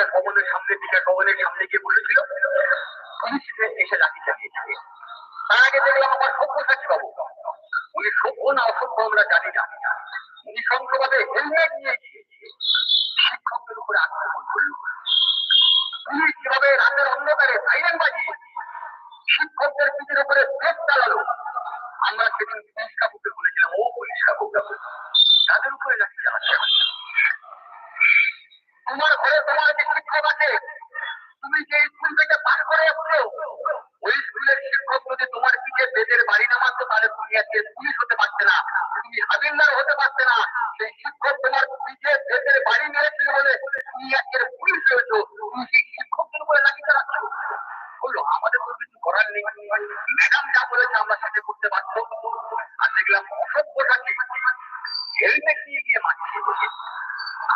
টিকা ভবনের সামনে টিকা ভবনের সামনে গিয়ে বসেছিল এসে লাঠি চালিয়েছে তার আগে দেখলাম আমার সভ্যসাচী বাবু। উনি সভ্য না অসভ্য আমরা জানি না। উনি সংসদে হেলমেট নিয়ে গিয়ে শিক্ষকদের উপরে আক্রমণ করল পুলিশ কীভাবে রাতের অন্ধকারে সাইরেন বাজিয়ে শিক্ষকদের পিঠের উপরে প্রেস চালালো আমরা সেদিন পুলিশ কাকুকে বলেছিলাম ও পুলিশ কাকু তাদের উপরে লাঠি চালাচ্ছে তোমার ঘরে তোমার যে শিক্ষক আছে তুমি যে স্কুল থেকে পাশ করে এসছো ওই স্কুলের শিক্ষক যদি তোমার পিঠে বেদের বাড়ি না মারতো তাহলে তুমি আজকে পুলিশ হতে পারছে না। তুমি হাবিলদার হতে পারছে না। সেই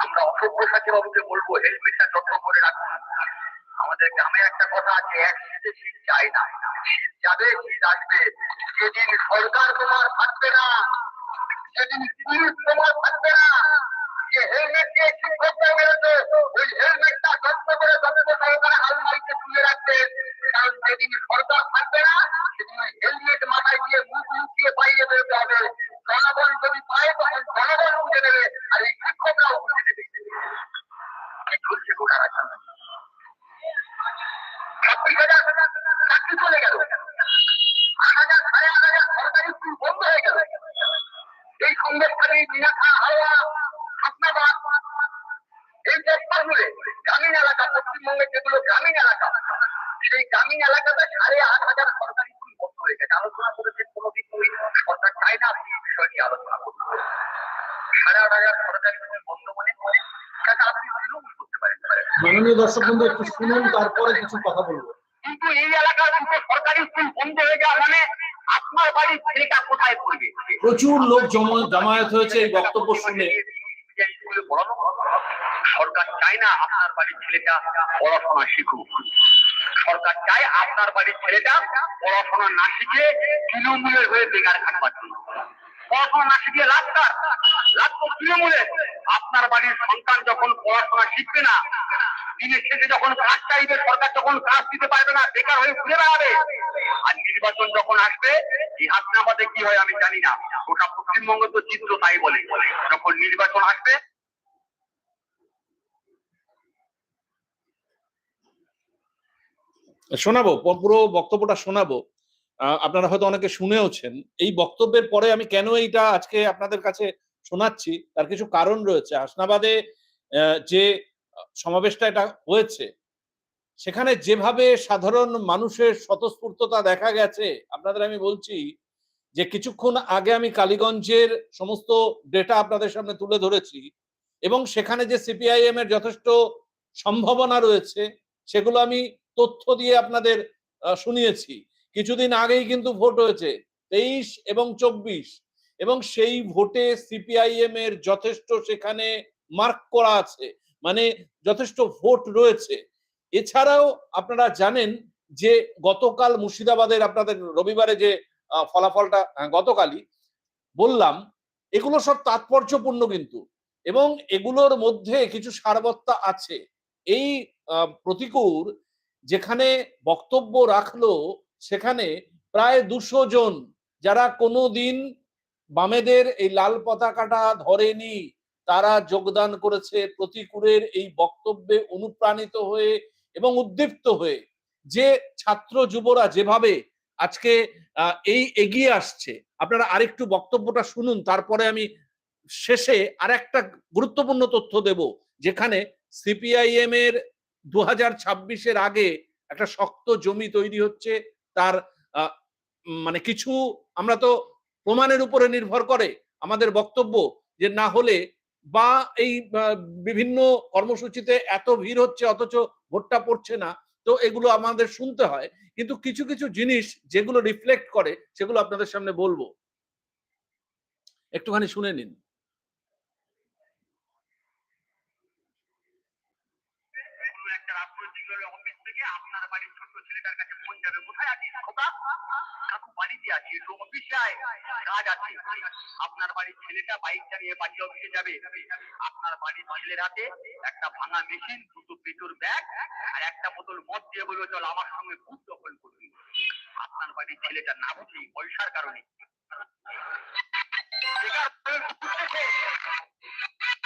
আমরা অসভ্য সাথী বাবুকে বলব হেলমেটটা যত্ন করে রাখুন। আমাদের গ্রামে একটা কথা আছে, এক শীতে শীত চাই না। শীত যাবে, শীত আসবে। যেদিন সরকার তোমার থাকবে না, যেদিন পুলিশ তোমার থাকবে না, যে হেলমেট দিয়ে শিক্ষকরা বেরোতো ওই হেলমেটটা যত্ন করে যত্ন সহকারে আলমারিতে তুলে রাখবেন কারণ যেদিন সরকার থাকবে না, সেদিন হেলমেট মাথায় দিয়ে মুখ লুকিয়ে পাইয়ে বেরোতে হবে। জনগণ যদি পায় তখন জনগণ বুঝে নেবে আর এই শিক্ষকরাও বুঝে নেবে মাননীয় দর্শক বন্ধু একটু শুনুন তারপরে কিছু কথা বলব। কিন্তু এই এলাকার সরকারি স্কুল বন্ধ হয়ে যাওয়া মানে আপনার বাড়ির ছেলেটা কোথায় পড়বে? প্রচুর লোক জমা- জামায়াত হয়েছে এই বক্তব্য শুনে। সরকার চায় না আপনার বাড়ির ছেলেটা পড়াশোনা শিখুক। সরকার চায় আপনার বাড়ির ছেলেটা পড়াশোনা না শিখে তৃণমূলের হয়ে বেকার খাটবার জন্য। পড়াশোনা আপনার বাড়ির সন্তান যখন পড়াশোনা শিখবে না দিনের শেষে যখন কাজ চাইবে, সরকার যখন কাজ দিতে পারবে না, বেকার হয়ে ঘুরে বেড়াবে। আর নির্বাচন যখন আসবে, এই হাসনাবাদে কি হয় আমি জানি না। গোটা পশ্চিমবঙ্গ তো চিত্র তাই বলে। যখন নির্বাচন আসবে, শোনাবো, পুরো বক্তব্যটা শোনাবো। আপনারা হয়তো অনেকে শুনেওছেন। এই বক্তব্যের পরে আমি কেন এইটা আজকে আপনাদের কাছে শোনাচ্ছি, তার কিছু কারণ রয়েছে। হাসনাবাদে যে সমাবেশটা এটা হয়েছে, সেখানে যেভাবে সাধারণ মানুষের স্বতঃস্ফূর্ততা দেখা গেছে, আপনাদের আমি বলছি যে কিছুক্ষণ আগে আমি কালীগঞ্জের সমস্ত ডেটা আপনাদের সামনে তুলে ধরেছি এবং সেখানে যে সিপিআইএম এর যথেষ্ট সম্ভাবনা রয়েছে, সেগুলো আমি তথ্য দিয়ে আপনাদের শুনিয়েছি। কিছুদিন আগেই কিন্তু ভোট হয়েছে, তেইশ এবং চব্বিশ। এবং সেই ভোটে সিপিআইএম এর যথেষ্ট সেখানে মার্ক করা আছে মানে যথেষ্ট ভোট রয়েছে। এছাড়াও আপনারা জানেন যে গতকাল মুর্শিদাবাদের আপনাদের রবিবারে যে ফলাফলটা গতকালই বললাম, এগুলো সব তাৎপর্যপূর্ণ কিন্তু। এবং এগুলোর মধ্যে কিছু সারবত্তা আছে। এই প্রতিকূল যেখানে বক্তব্য রাখল সেখানে প্রায় দুশো জন যারা কোনো দিন বামেদের এই লাল পতাকাটা ধরেনি, তারা যোগদান করেছে প্রতিকূলের এই বক্তব্যে অনুপ্রাণিত হয়ে এবং উদ্দীপ্ত হয়ে। যে ছাত্র যুবরা যেভাবে আজকে এই এগিয়ে আসছে, আপনারা আরেকটু বক্তব্যটা শুনুন, তারপরে আমি শেষে আরেকটা গুরুত্বপূর্ণ তথ্য দেব, যেখানে সিপিআইএম এর দু হাজার আগে একটা শক্ত জমি তৈরি হচ্ছে তার মানে কিছু আমরা তো প্রমাণের উপরে নির্ভর করে আমাদের বক্তব্য যে না হলে বা এই বিভিন্ন কর্মসূচিতে এত ভিড় হচ্ছে অথচ ভোটটা পড়ছে না, তো এগুলো আমাদের শুনতে হয়। কিন্তু কিছু কিছু জিনিস যেগুলো রিফ্লেক্ট করে, সেগুলো আপনাদের সামনে বলব। একটুখানি শুনে নিন কোনো একটা রাজনৈতিক দলের অফিস থেকে আপনার বাড়ির ছোট্ট ছেলেটার কাছে ফোন যাবে আপনার বাড়ির ছেলেটা বাইক চালিয়ে বাড়ি অফিসে যাবে। আপনার বাড়ির ছেলের হাতে একটা ভাঙা মেশিন দুটো পেটোর ব্যাগ আর একটা বোতল মদ দিয়ে বলবে চল আমার সঙ্গে খুব দখল করবি আপনার বাড়ির ছেলেটা না বুঝি পয়সার কারণে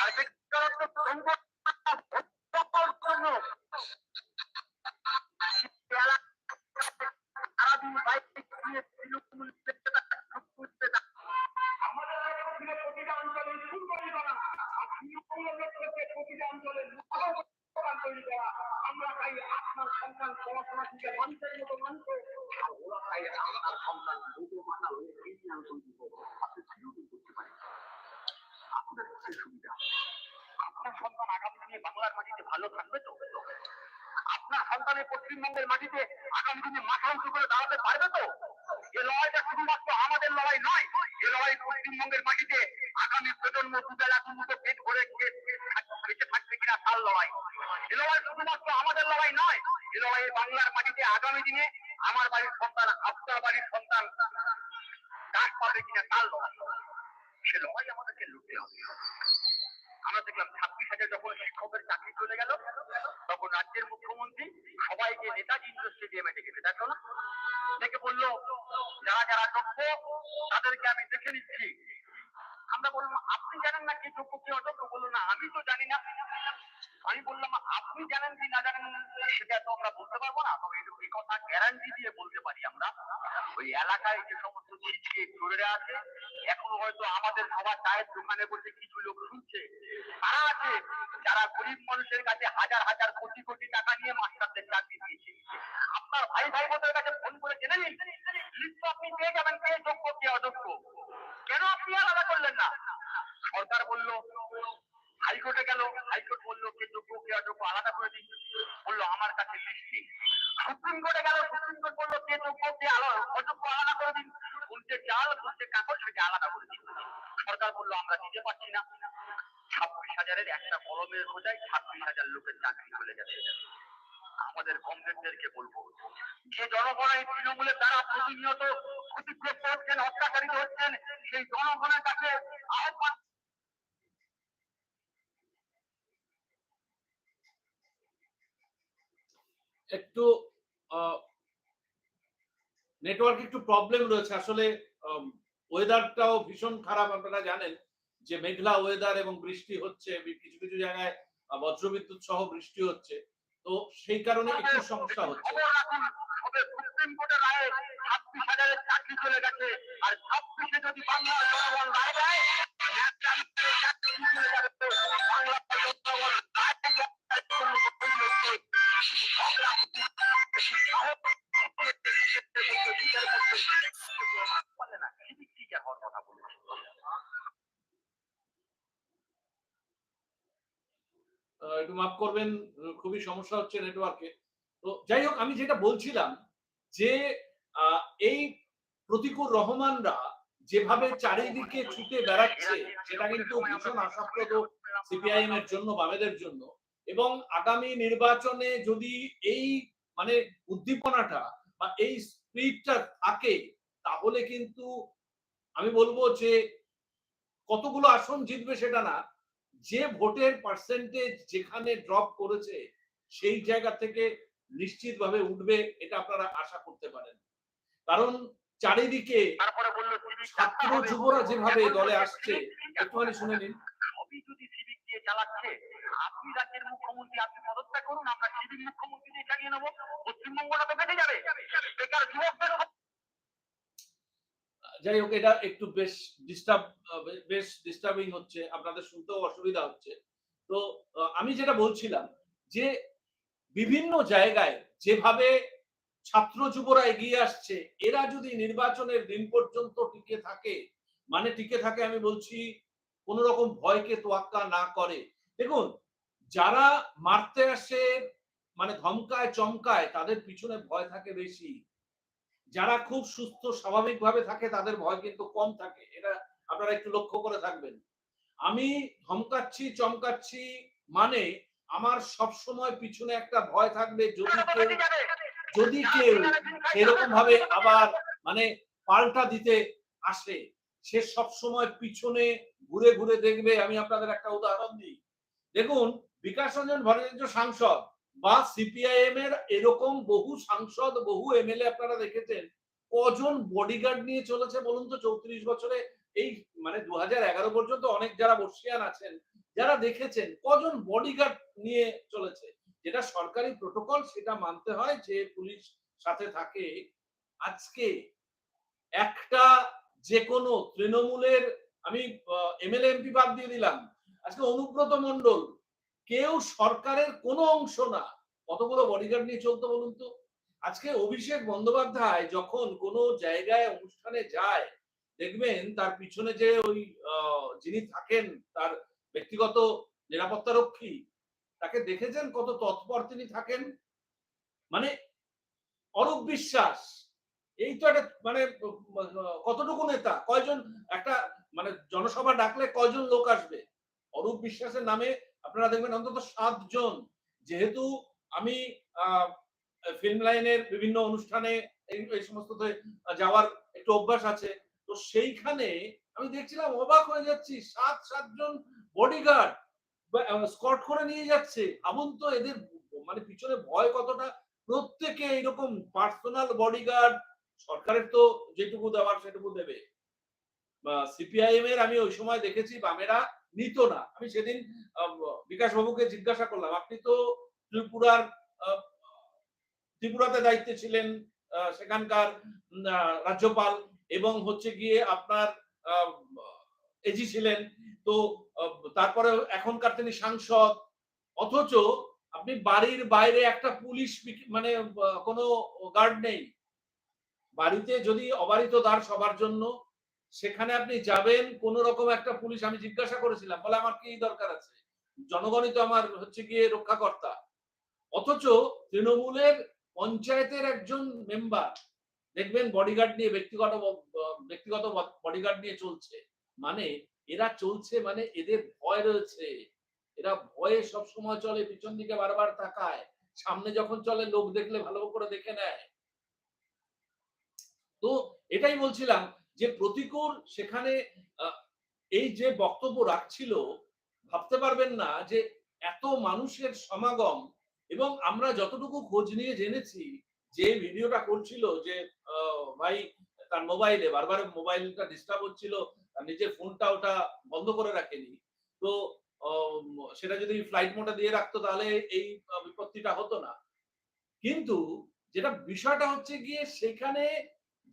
বেকার আপনার পশ্চিমবঙ্গের মাটিতে আগামী দিনে মাথা উঁচু করে দাঁড়াতে পারবে তো? যে লড়াইটা শুধুমাত্র আমাদের লড়াই নয় যে লড়াই পশ্চিমবঙ্গের মাটিতে আগামী প্রজন্ম দুবেলা দুমুটো পেট ভরে বেঁচে থাকবে কিনা তার লড়াই। এ লড়াই শুধুমাত্র আমাদের লড়াই নয়, এ লড়াই বাংলার মাটিতে আগামী দিনে আমার বাড়ির সন্তান, আপনার বাড়ির সন্তান কাজ পাবে কিনা তার লড়াই। সে লড়াই আমাদেরকে লড়তে হবে। আমরা দেখলাম ছাব্বিশ হাজার যখন শিক্ষকের চাকরি চলে গেল, তখন রাজ্যের মুখ্যমন্ত্রী সবাইকে নেতাজি ইন্দ্র স্টেডিয়ামে ডেকেছে দেখো না? ডেকে বলল, যারা যারা যোগ্য, তাদেরকে আমি দেখে নিচ্ছি। আমরা বললাম, আপনি জানেন না কি যোগ্য, কি অযোগ্য? বলল, না, আমি তো জানি না। আমি বললাম, আপনি জানেন কি না জানেন সেটা তো আমরা বলতে পারব না, তবে এই কথা গ্যারান্টি দিয়ে বলতে পারি আমরা। ওই এলাকায় যে সমস্ত ছিচকে চোরেরা আছে, এখন হয়তো আমাদের সবার চায়ের দোকানে বসে কিছু লোক শুনছে। তারা আছে, যারা গরিব মানুষের কাছে হাজার হাজার কোটি কোটি টাকা নিয়ে মাস্টারদের চাকরি দিয়েছে। আপনার ভাই ভাই বোনদের কাছে ফোন করে জেনে নিন। লিস্ট আপনি পেয়ে যাবেন, কে যোগ্য, কে অযোগ্য। কেন আপনি আলাদা করলেন না? সরকার বলল হাইকোর্টে গেল, হাইকোর্ট বলল কে যোগ্য কে অযোগ্য আলাদা করে দিন বলল, আমার কাছে লিস্ট সুপ্রিম কোর্টে গেল, সুপ্রিম কোর্ট বলল, কে যোগ্য কে অযোগ্য আলাদা করে দিন উল্টে চাল, উল্টে কাগজ, সেটা আলাদা করে দিন সরকার বলল, আমরা দিতে পারছি না। ছাব্বিশ হাজারের একটা কলমের বোঝায় ছাব্বিশ হাজার লোকের চাকরি চলে যাচ্ছে আমাদের কংগ্রেসদেরকে বলব, যে জনগণের তৃণমূলের দ্বারা প্রতিনিয়ত ক্ষতিগ্রস্ত হচ্ছেন অত্যাচারিত হচ্ছেন, সেই জনগণের কাছে আহ্বান একটু নেটওয়ার্ক একটু প্রবলেম রয়েছে। আসলে ওয়েদারটাও ভীষণ খারাপ, আপনারা জানেন যে, মেঘলা ওয়েদার এবং বৃষ্টি হচ্ছে কিছু কিছু জায়গায় বজ্রবিদ্যুৎ সহ বৃষ্টি হচ্ছে। তো সেই কারণে একটু সমস্যা হচ্ছে। আর যদি বাংলার জনগণ রায় দেয় করবেন, খুবই সমস্যা হচ্ছে নেটওয়ার্কে তো যাই হোক, আমি যেটা বলছিলাম যে এই প্রতিকূল রহমানরা যেভাবে চারিদিকে ছুটে বেড়াচ্ছে, সেটা কিন্তু ভীষণ আশাপ্রদ সিপিআইএম এর জন্য, বামেদের জন্য। এবং আগামী নির্বাচনে যদি এই মানে উদ্দীপনাটা বা এই স্পিরিটটা থাকে, তাহলে কিন্তু আমি বলব যে, কতগুলো আসন জিতবে সেটা না যে ভোটের পার্সেন্টেজ যেখানে ড্রপ করেছে সেই জায়গা থেকে নিশ্চিতভাবে উঠবে এটা আপনারা আশা করতে পারেন। কারণ চারিদিকে ছাত্র যুবরা যেভাবে দলে আসছে একটুখানি শুনে নিন। চালাচ্ছে আপনি রাজ্যের মুখ্যমন্ত্রী আপনি পদত্যাগ করুন আমরা সিভিক মুখ্যমন্ত্রী চালিয়ে নেব পশ্চিমবঙ্গটা তো বেঁচে যাবে। বেকার যুবকদের যাই হোক, এটা একটু বেশ ডিস্টার্ব বেশ ডিস্টার্বিং হচ্ছে, আপনাদের শুনতেও অসুবিধা হচ্ছে। তো আমি যেটা বলছিলাম যে, বিভিন্ন জায়গায় যেভাবে ছাত্র যুবরা এগিয়ে আসছে, এরা যদি নির্বাচনের দিন পর্যন্ত টিকে থাকে মানে টিকে থাকে আমি বলছি কোন রকম ভয়কে তোয়াক্কা না করে। দেখুন, যারা মারতে আসে মানে ধমকায়, চমকায়, তাদের পিছনে ভয় থাকে বেশি। যারা খুব সুস্থ স্বাভাবিকভাবে থাকে তাদের ভয় কিন্তু কম থাকে। এটা আপনারা একটু লক্ষ্য করে থাকবেন। আমি ধমকাচ্ছি চমকাচ্ছি মানে আমার সব সময় পিছনে একটা ভয় থাকবে যদি কেউ যদি কেউ সেরকম ভাবে আবার মানে পাল্টা দিতে আসে সে সব সময় পিছনে ঘুরে ঘুরে দেখবে। আমি আপনাদের একটা উদাহরণ দিই। দেখুন বিকাশ রঞ্জন ভট্টাচার্য সাংসদ। বা সিপিআইএম এর এরকম বহু সাংসদ, বহু এমএলএ আপনারা দেখেছেন, কজন বডিগার্ড নিয়ে চলেছে বলুন তো চৌত্রিশ বছরে? এই মানে দু এগারো পর্যন্ত অনেক যারা বর্ষিয়ান আছেন, যারা দেখেছেন, কজন বডিগার্ড নিয়ে চলেছে? যেটা সরকারি প্রোটোকল সেটা মানতে হয় যে পুলিশ সাথে থাকে। আজকে একটা যে কোনো তৃণমূলের, আমি এমএলএ এমপি বাদ দিয়ে দিলাম। আজকে অনুব্রত মন্ডল কেউ সরকারের কোনো অংশ না। কতগুলো বডিগার্ড নিয়ে চলতো বলুন তো? আজকে অভিষেক বন্দ্যোপাধ্যায় যখন কোনো জায়গায় অনুষ্ঠানে যায়, দেখবেন তার পিছনে যে ওই যিনি থাকেন, তার ব্যক্তিগত নিরাপত্তা রক্ষী, তাকে দেখেছেন কত তৎপর তিনি থাকেন? মানে অরূপ বিশ্বাস, এই তো একটা মানে কতটুকু নেতা? কয়জন? একটা মানে জনসভা ডাকলে কয়জন লোক আসবে? অরূপ বিশ্বাসের নামে আপনারা দেখবেন অন্তত সাতজন। যেহেতু আমি ফিল্ম লাইনের বিভিন্ন অনুষ্ঠানে এই সমস্ত যাওয়ার একটু অভ্যাস আছে, তো সেইখানে আমি দেখছিলাম অবাক হয়ে যাচ্ছি, সাত, সাতজন বডিগার্ড স্কট করে নিয়ে যাচ্ছে। ভাবুন তো এদের মানে পিছনে ভয় কতটা? প্রত্যেকে এইরকম পার্সোনাল বডিগার্ড সরকারের তো যেটুকু দেওয়ার সেটুকু দেবে। সিপিআইএম এর আমি ওই সময় দেখেছি বামেরা নিত না। আমি সেদিন বিকাশ বাবুকে জিজ্ঞাসা করলাম, আপনি তো ত্রিপুরার ত্রিপুরাতে দায়িত্বে ছিলেন সেখানকার রাজ্যপাল এবং হচ্ছে গিয়ে আপনার এজি ছিলেন। তো তারপরে এখনকার তিনি সাংসদ। অথচ আপনি বাড়ির বাইরে একটা পুলিশ মানে কোনো গার্ড নেই। বাড়িতে যদি অবারিত দ্বার সবার জন্য সেখানে আপনি যাবেন, কোন রকম একটা পুলিশ, আমি জিজ্ঞাসা করেছিলাম, বলে আমার কি দরকার আছে? জনগণই তো আমার হচ্ছে গিয়ে রক্ষাকর্তা। অথচ তৃণমূলের পঞ্চায়েতের একজন মেম্বার দেখবেন বডিগার্ড নিয়ে ব্যক্তিগত ব্যক্তিগত বডিগার্ড নিয়ে চলছে। মানে এরা চলছে মানে এদের ভয় রয়েছে। এরা ভয়ে সব সময় চলে, পিছন দিকে বারবার তাকায়। সামনে যখন চলে, লোক দেখলে ভালো করে দেখে নেয়। তো এটাই বলছিলাম যে প্রতিকূল সেখানে এই যে বক্তব্য রাখছিল, ভাবতে পারবেন না যে এত মানুষের সমাগম এবং আমরা যতটুকু খোঁজ নিয়ে জেনেছি, যে ভিডিওটা করছিল যে ভাই তার মোবাইলে, বারবার মোবাইলটা ডিস্টার্ব হচ্ছিল নিজের ফোনটা ওটা বন্ধ করে রাখেনি, তো সেটা যদি ফ্লাইট মোটা দিয়ে রাখতো তাহলে এই বিপত্তিটা হতো না। কিন্তু যেটা বিষয়টা হচ্ছে গিয়ে সেখানে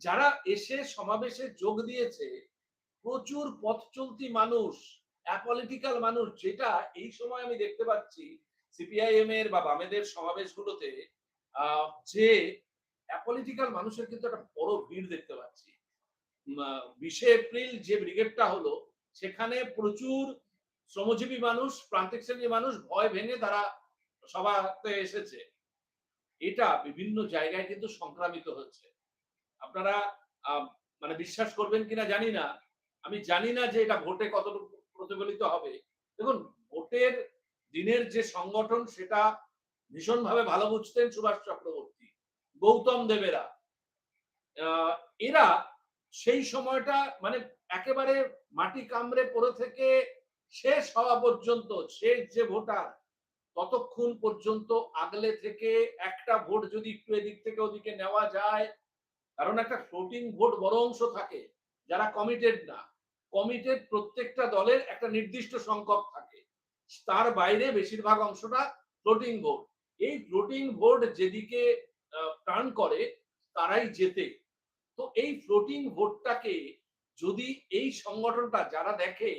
যারা এসে সমাবেশে যোগ দিয়েছে, প্রচুর পথ চলতি মানুষ অ্যাপলিটিক্যাল মানুষ, যেটা এই সময় আমি দেখতে পাচ্ছি সিপিআইএম এর বা বামেদের সমাবেশগুলোতে যে অ্যাপলিটিক্যাল মানুষের কিন্তু একটা বড় ভিড় দেখতে পাচ্ছি। বিশে এপ্রিল যে ব্রিগেডটা হলো, সেখানে প্রচুর শ্রমজীবী মানুষ, প্রান্তিক শ্রেণির মানুষ ভয় ভেঙে তারা সভাতে এসেছে। এটা বিভিন্ন জায়গায় কিন্তু সংক্রামিত হচ্ছে। আপনারা মানে বিশ্বাস করবেন কিনা জানি না। আমি জানি না যে এটা ভোটে কতটুকু প্রতিফলিত হবে। দেখুন, ভোটের দিনের যে সংগঠন, সেটা ভীষণভাবে ভালো বুঝতেন সুভাষ চক্রবর্তী, গৌতম দেবেরা। এরা সেই সময়টা মানে একেবারে মাটি কামড়ে পড়ে থেকে শেষ হওয়া পর্যন্ত, শেষ যে ভোটার, ততক্ষণ পর্যন্ত আগলে থেকে একটা ভোট যদি একটু এদিক থেকে ওদিকে নেওয়া যায় কারণ একটা ফ্লোটিং ভোট বড় অংশ থাকে, যারা কমিটেড না। কমিটেড প্রত্যেকটা দলের একটা নির্দিষ্ট সংখ্যক থাকে। তার বাইরে বেশিরভাগ অংশটা ফ্লোটিং ভোট এই ফ্লোটিং ভোট যেদিকে টার্ন করে, তারাই জেতে। তো এই ফ্লোটিং ভোটটাকে যদি এই সংগঠনটা যারা দেখে,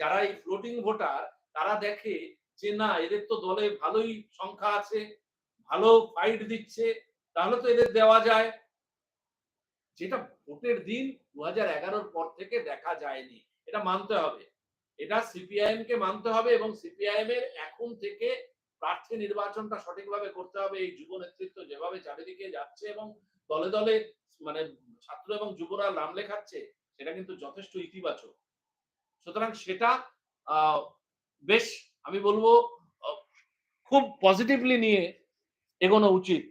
যারা এই ফ্লোটিং ভোটার তারা দেখে যে না, এদের তো দলে ভালোই সংখ্যা আছে, ভালো ফাইট দিচ্ছে, তাহলে তো এদের দেওয়া যায়। যেটা ভোটের দিন দু হাজার পর থেকে দেখা যায়নি। এটা মানতে হবে। এটা সিপিআইএম কে মানতে হবে এবং সিপিআইএম এর এখন থেকে প্রার্থী নির্বাচনটা সঠিকভাবে করতে হবে। এই যুব নেতৃত্ব যেভাবে চারিদিকে যাচ্ছে এবং দলে দলে মানে ছাত্র এবং যুবরা নাম লেখাচ্ছে, সেটা কিন্তু যথেষ্ট ইতিবাচক। সুতরাং সেটা বেশ আমি বলব খুব পজিটিভলি নিয়ে এগোনো উচিত।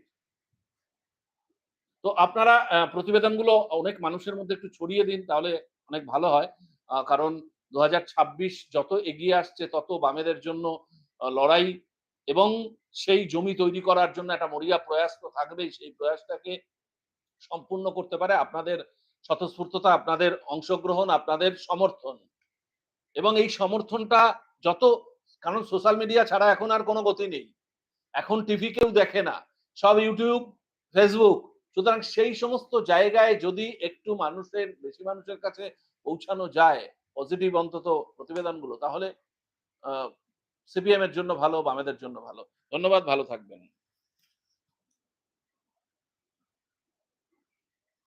তো আপনারা প্রতিবেদনগুলো অনেক মানুষের মধ্যে একটু ছড়িয়ে দিন, তাহলে অনেক ভালো হয়। কারণ দু হাজার ছাব্বিশ যত এগিয়ে আসছে, তত বামেদের জন্য লড়াই এবং সেই জমি তৈরি করার জন্য একটা মরিয়া প্রয়াস তো থাকবেই। সেই প্রয়াসটাকে সম্পূর্ণ করতে পারে আপনাদের স্বতঃস্ফূর্ততা, আপনাদের অংশগ্রহণ, আপনাদের সমর্থন। এবং এই সমর্থনটা যত, কারণ সোশ্যাল মিডিয়া ছাড়া এখন আর কোনো গতি নেই। এখন টিভি কেউ দেখে না। সব ইউটিউব, ফেসবুক সুতরাং সেই সমস্ত জায়গায় যদি একটু মানুষের, বেশি মানুষের কাছে পৌঁছানো যায় পজিটিভ অন্তত প্রতিবেদনগুলো, তাহলে সিপিএম এর জন্য ভালো, বামেদের জন্য ভালো। ধন্যবাদ, ভালো থাকবেন।